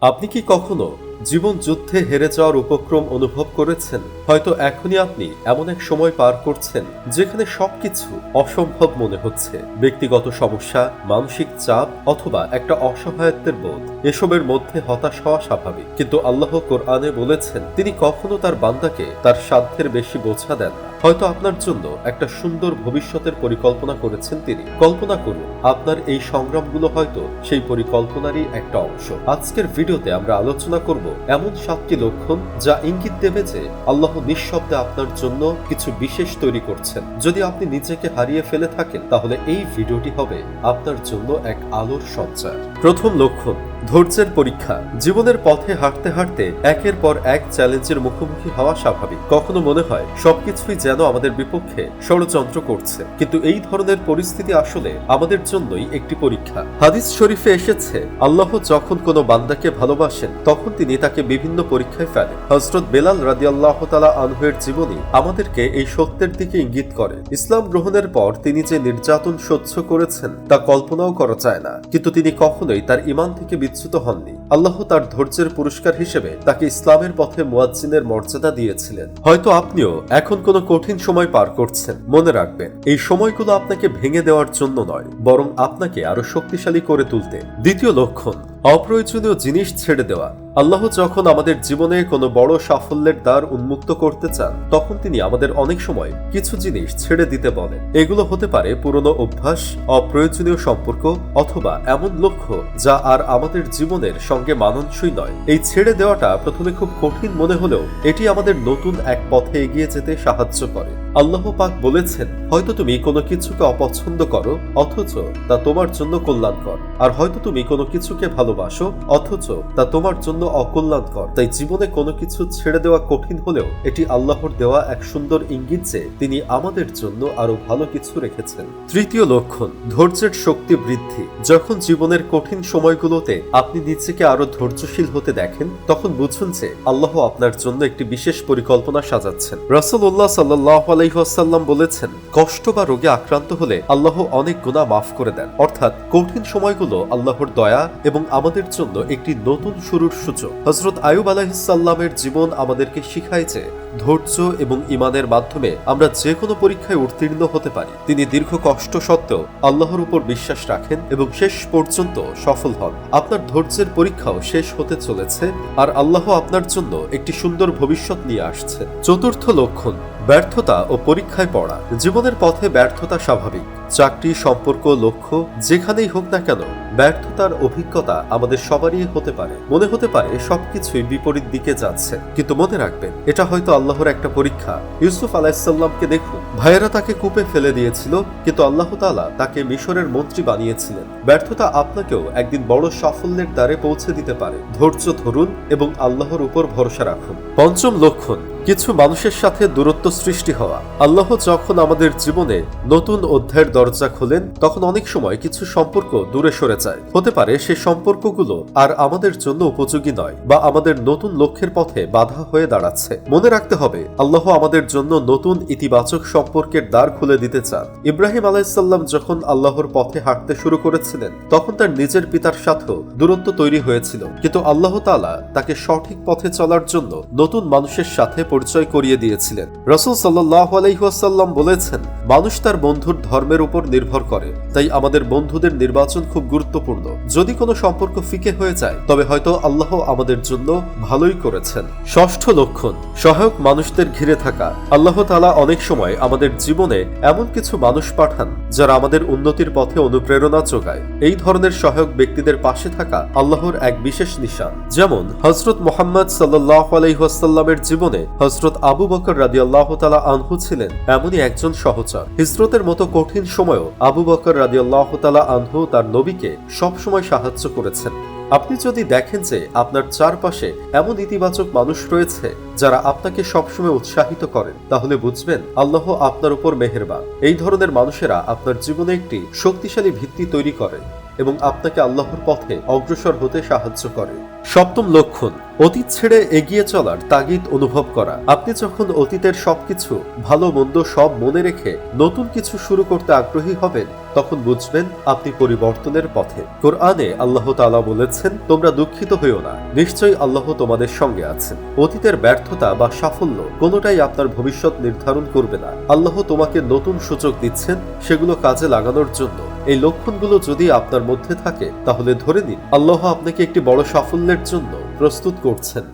আপনি কি কখনো জীবন যুদ্ধে হেরে যাওয়ার উপক্রম অনুভব করেছেন? হয়তো এখনই আপনি এমন এক সময় পার করছেন যেখানে সবকিছু অসম্ভব মনে হচ্ছে। ব্যক্তিগত সমস্যা, মানসিক চাপ অথবা একটা অসহায়ত্বের বোধ, এসবের মধ্যে হতাশ হওয়া স্বাভাবিক। কিন্তু আল্লাহ কোরআনে বলেছেন, তিনি কখনো তার বান্দাকে তার সাধ্যের বেশি বোঝা দেন না। হয়তো আপনার জন্য একটা সুন্দর ভবিষ্যতের পরিকল্পনা করেছেন তিনি। কল্পনা করুন, আপনার এই সংগ্রামগুলো হয়তো সেই পরিকল্পনারই একটা অংশ। আজকের ভিডিওতে আমরা আলোচনা করব এমন সাতটি লক্ষণ যা ইঙ্গিত দেবে যে আল্লাহ নিঃশব্দে আপনার জন্য কিছু বিশেষ তৈরি করছেন। যদি আপনি নিজেকে হারিয়ে ফেলে থাকেন, তাহলে এই ভিডিওটি হবে আপনার জন্য এক আলোর সঞ্চার। প্রথম লক্ষণ ধৈর্যের পরীক্ষা। জীবনের পথে হাঁটতে হাঁটতে একের পর এক চ্যালেঞ্জের মুখোমুখি হওয়া স্বাভাবিক। কখনো মনে হয় সবকিছুই যেন আমাদের বিপক্ষে ষড়যন্ত্র করছে। কিন্তু এই ধরনের পরিস্থিতি আসলে আমাদের জন্যই একটি পরীক্ষা। হাদিস শরীফে এসেছে, আল্লাহ যখন কোনো বান্দাকে ভালোবাসেন, তখন তিনি তাকে বিভিন্ন পরীক্ষায় ফেলেন। হজরত বেলাল রাদি আল্লাহ তালা আনহুয়ের জীবনী আমাদেরকে এই সত্যের দিকে ইঙ্গিত করে। ইসলাম গ্রহণের পর তিনি যে নির্যাতন সহ্য করেছেন, তা কল্পনাও করা যায় না। কিন্তু তিনি কখনোই তার ইমান থেকে বিচ্যুত হননি। আল্লাহ তার ধৈর্যের পুরস্কার হিসেবে তাকে ইসলামের পথে মুয়াজ্জিনের মর্যাদা দিয়েছিলেন। হয়তো আপনিও এখন কোনো কঠিন সময় পার করছেন। মনে রাখবেন, এই সময়গুলো আপনাকে ভেঙে দেওয়ার জন্য নয়, বরং আপনাকে আরও শক্তিশালী করে তুলতে। দ্বিতীয় লক্ষণ, অপ্রয়োজনীয় জিনিস ছেড়ে দেওয়া। আল্লাহ যখন আমাদের জীবনে কোনো বড় সাফল্যের দ্বার উন্মুক্ত করতে চান, তখন তিনি আমাদের অনেক সময় কিছু জিনিস ছেড়ে দিতে বলেন। এগুলো হতে পারে পুরনো অভ্যাস, অপ্রয়োজনীয় সম্পর্ক, অথবা এমন লক্ষ্য যা আর আমাদের জীবনের সঙ্গে মানানসই নয়। এই ছেড়ে দেওয়াটা প্রথমে খুব কঠিন মনে হলেও এটি আমাদের নতুন এক পথে এগিয়ে যেতে সাহায্য করে। আল্লাহ পাক বলেছেন, হয়তো তুমি কোনো কিছুকে অপছন্দ করো, অথচ তা তোমার জন্য কল্যাণকর। আর হয়তো তুমি কোনো কিছুকে ভালোবাসো, অথচ তা তোমার জন্য অকল্যাণকর। তাই জীবনে কোনো কিছু ছেড়ে দেওয়া কঠিন হলেও এটি আল্লাহর দেওয়া এক সুন্দর ইঙ্গিত যে তিনি আমাদের জন্য আরও ভালো কিছু রেখেছেন। তৃতীয় লক্ষণ, ধৈর্যের শক্তি বৃদ্ধি। যখন জীবনের কঠিন সময়গুলোতে আপনি নিজেকে আরও ধৈর্যশীল হতে দেখেন, তখন বুঝুন যে আল্লাহ আপনার জন্য একটি বিশেষ পরিকল্পনা সাজাচ্ছেন। রাসূলুল্লাহ সাল্লাহ আলাইহাল্লাম বলেছেন, কষ্ট বা রোগে আক্রান্ত হলে আল্লাহ অনেক গুণা মাফ করে দেন। অর্থাৎ কঠিন সময়গুলো আল্লাহর দয়া এবং আমাদের জন্য একটি নতুন শুরুর সূচক হজরত আয়ুব আলাহিসাল্লামের জীবন আমাদেরকে শিখায় যে ধৈর্য এবং ইমানের মাধ্যমে আমরা যে কোনো পরীক্ষায় উত্তীর্ণ হতে পারি। তিনি দীর্ঘ কষ্ট সত্ত্বেও আল্লাহর উপর বিশ্বাস রাখেন এবং শেষ পর্যন্ত সফল হন। আপনার ধৈর্যের পরীক্ষাও শেষ হতে চলেছে আর আল্লাহ আপনার জন্য একটি সুন্দর ভবিষ্যৎ নিয়ে আসছে। চতুর্থ লক্ষণ, ব্যর্থতা ও পরীক্ষায় পড়া। জীবনের পথে ব্যর্থতা স্বাভাবিক। চাকরি, সম্পর্ক, লক্ষ্য, যেখানেই হোক না কেন, ব্যর্থতার অভিজ্ঞতা আমাদের সবারই হতে পারে। মনে হতে পারে সবকিছুই বিপরীত দিকে যাচ্ছে, কিন্তু মনে রাখবেন, এটা হয়তো আল্লাহর একটা পরীক্ষা। ইউসুফ আলাহিসাল্লামকে দেখুন। ভাইয়েরা তাকে কূপে ফেলে দিয়েছিল, কিন্তু আল্লাহ তালা তাকে মিশরের মন্ত্রী বানিয়েছিলেন। ব্যর্থতা আপনাকেও একদিন বড় সাফল্যের দ্বারে পৌঁছে দিতে পারে। ধৈর্য ধরুন এবং আল্লাহর উপর ভরসা রাখুন। পঞ্চম লক্ষণ কিছু মানুষের সাথে দূরত্ব সৃষ্টি হওয়া। আল্লাহ যখন আমাদের জীবনে নতুন অধ্যায়ের দরজা খোলেন, তখন অনেক সময় কিছু সম্পর্ক দূরে সরে যায়। হতে পারে সে সম্পর্কগুলো আর আমাদের জন্য উপযোগী নয় বা আমাদের নতুন লক্ষ্যের পথে বাধা হয়ে দাঁড়াচ্ছে। মনে রাখতে হবে, আল্লাহ আমাদের জন্য নতুন ইতিবাচক সম্পর্কের দ্বার খুলে দিতে চান। ইব্রাহিম আলাইসাল্লাম যখন আল্লাহর পথে হাঁটতে শুরু করেছিলেন, তখন তার নিজের পিতার সাথেও দূরত্ব তৈরি হয়েছিল। কিন্তু আল্লাহ তালা তাকে সঠিক পথে চলার জন্য নতুন মানুষের সাথে পরিচয় করিয়ে দিয়েছিলেন। রসুল সাল্লাহ আলাইহাসাল্লাম বলেছেন, মানুষ তার বন্ধুর ধর্মের উপর নির্ভর করে, তাই আমাদের বন্ধুদের নির্বাচন খুব গুরুত্বপূর্ণ। যদি কোনো সম্পর্ক ফিকে হয়ে যায়, তবে হয়তো আল্লাহ আমাদের জন্য ভালোই করেছেন। ষষ্ঠ লক্ষণ, সহায়ক মানুষদের ঘিরে থাকা। আল্লাহ তালা অনেক সময় আমাদের জীবনে এমন কিছু মানুষ পাঠান, যারা আমাদের উন্নতির পথে অনুপ্রেরণা যোগায়। এই ধরনের সহায়ক ব্যক্তিদের পাশে থাকা আল্লাহর এক বিশেষ নিশান। যেমন হজরত মোহাম্মদ সাল্লাহ আলাইহাসাল্লামের জীবনে হজরত আবু বকর রাজি আল্লাহ তালা আনহু ছিলেন এমনই একজন সহচর। হিজরতের মতো কঠিন সময়ও আবু বকর রাজি আল্লাহ তালা আনহু তার নবীকে সবসময় সাহায্য করেছেন। আপনি যদি দেখেন যে আপনার চারপাশে এমন ইতিবাচক মানুষ রয়েছে যারা আপনাকে সবসময় উৎসাহিত করেন, তাহলে বুঝবেন আল্লাহ আপনার উপর মেহেরবান। এই ধরনের মানুষেরা আপনার জীবনে একটি শক্তিশালী ভিত্তি তৈরি করে এবং আপনাকে আল্লাহর পথে অগ্রসর হতে সাহায্য করে। সপ্তম লক্ষণ, অতীত ছেড়ে এগিয়ে চলার তাগিদ অনুভব করা। আপনি যখন অতীতের সবকিছু, ভালো, মন্দ সব মনে রেখে নতুন কিছু শুরু করতে আগ্রহী হবেন, তখন বুঝবেন আপনি পরিবর্তনের পথে। কোরআনে আল্লাহ তাআলা বলেছেন, তোমরা দুঃখিত হইও না। নিশ্চয়ই আল্লাহ তোমাদের সঙ্গে আছেন। অতীতের ব্যর্থতা বা সাফল্য কোনোটাই আপনার ভবিষ্যৎ নির্ধারণ করবে না। আল্লাহ তোমাকে নতুন সুযোগ দিচ্ছেন সেগুলো কাজে লাগানোর জন্য। এই লক্ষণগুলো যদি আপনার মধ্যে থাকে, তাহলে ধরে নিন, আল্লাহ আপনাকে একটি বড় সাফল্যের জন্য প্রস্তুত করছেন।